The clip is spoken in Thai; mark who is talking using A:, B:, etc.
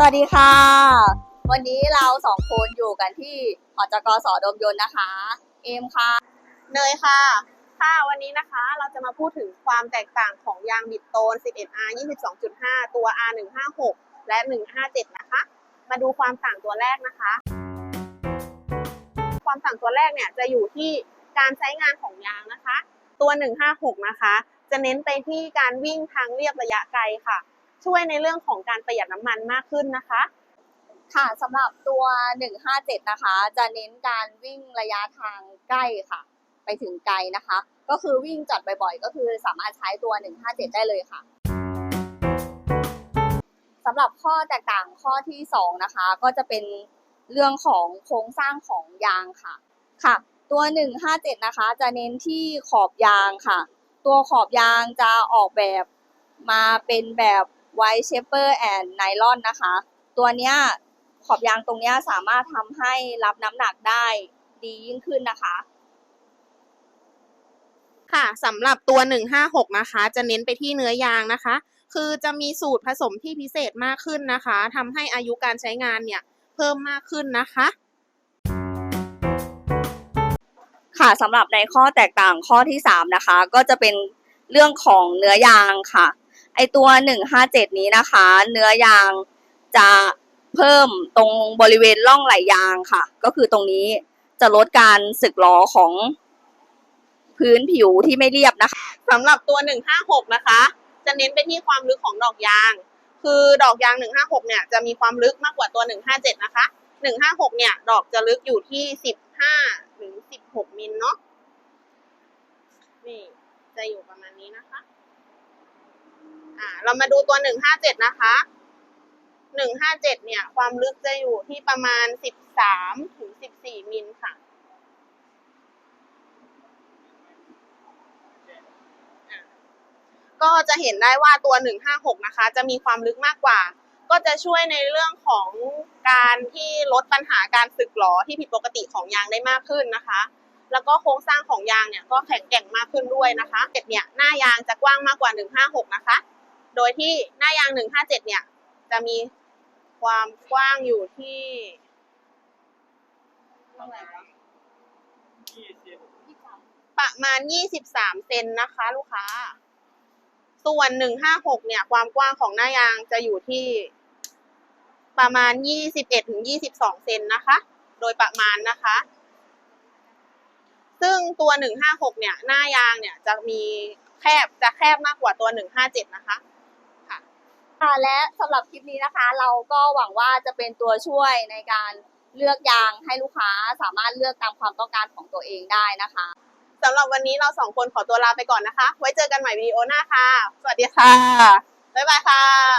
A: สวัสดีค่ะ วันนี้เราสองคนอยู่กันที่หอจกสอดมยนต์นะคะ เอมค่ะ
B: เนยค่ะ ค่ะ วันนี้นะคะเราจะมาพูดถึงความแตกต่างของยางบิดโตน 11R 22.5 ตัว R 156และ 157 นะคะ มาดูความต่างตัวแรกนะคะ ความต่างตัวแรกเนี่ยจะอยู่ที่การใช้งานของยางนะคะ ตัว 156 นะคะ จะเน้นไปที่การวิ่งทางเรียบระยะไกลค่ะ ช่วยในเรื่องของการประหยัดน้ำมันมากขึ้นนะคะ
A: ค่ะสำหรับตัว 157 นะคะ จะเน้นการวิ่งระยะทางใกล้ค่ะ ไปถึงไกลนะคะ ก็คือวิ่งจอดบ่อยๆ ก็คือสามารถใช้ตัว 157 ได้เลยค่ะสำหรับข้อแตกต่างข้อที่ 2 นะคะ ก็จะเป็นเรื่องของโครงสร้างของยางค่ะค่ะ ตัว 157 นะคะ จะเน้นที่ขอบยางค่ะ ตัวขอบยางจะออกแบบมาเป็นแบบ ไวท์เชปเปอร์แอนด์ไนลอนนะคะ ตัวเนี้ยขอบยางตรงเนี้ยสามารถทำให้รับน้ำหนักได้ดียิ่งขึ้นนะคะ
B: ค่ะสำหรับตัว 156 นะคะ จะเน้นไปที่เนื้อยางนะคะ คือจะมีสูตรผสมที่พิเศษมากขึ้นนะคะทำให้อายุการใช้งานเนี่ยเพิ่มมากขึ้นนะคะ
A: ค่ะสำหรับในข้อแตกต่างข้อที่ 3 นะคะ ก็จะเป็นเรื่องของเนื้อยางค่ะ ไอตัว 157 นี้นะคะ เนื้อยางจะเพิ่มตรงบริเวณร่องไหลยางค่ะ ก็คือตรงนี้จะลดการสึกหรอของพื้นผิวที่ไม่เรียบนะคะ
B: สำหรับตัว 156 นะคะ จะเน้นไปที่ความลึกของดอกยาง คือดอกยาง 156 เนี่ยจะมีความลึกมากกว่าตัว 157 นะคะ 156 เนี่ย ดอกจะลึกอยู่ที่ 15 ถึง 16 มิลเนาะนี่จะอยู่ประมาณนี้นะคะ อ่า เรามาดูตัว157นะคะ157เจ็ดเนี่ย ความลึกจะอยู่ที่ประมาณ13ถึง14มิลค่ะก็จะเห็นได้ว่าตัว 156 นะคะ จะมีความลึกมากกว่า ก็จะช่วยในเรื่องของการที่ลดปัญหาการสึกหรอที่ผิดปกติของยางได้มากขึ้นนะคะ แล้วก็โครงสร้างของยางเนี่ยก็แข็งแกร่งมากขึ้นด้วยนะคะเจ็ดเนี่ยหน้ายางจะกว้างมากกว่า 156 นะคะ โดยที่หน้ายาง 157 เนี่ย จะมีความกว้างอยู่ที่เท่าไหร่วะประมาณ 23 เซนนะคะ ลูกค้า ส่วน 156 เนี่ย ความกว้างของหน้ายางจะอยู่ที่ประมาณ 21ถึง22 เซนนะคะ โดยประมาณนะคะ ซึ่งตัว 156 เนี่ย หน้ายางเนี่ยจะมีแคบจะแคบมากกว่าตัว 157 นะคะคะ
A: ค่ะและสำหรับคลิปนี้นะคะ เราก็หวังว่าจะเป็นตัวช่วยในการเลือกยางให้ลูกค้าสามารถเลือกตามความต้องการของตัวเองได้นะคะ
B: สำหรับวันนี้เราสองคนขอตัวลาไปก่อนนะคะ ไว้เจอกันใหม่วิดีโอหน้าค่ะ สวัสดีค่ะ บ๊ายบายค่ะ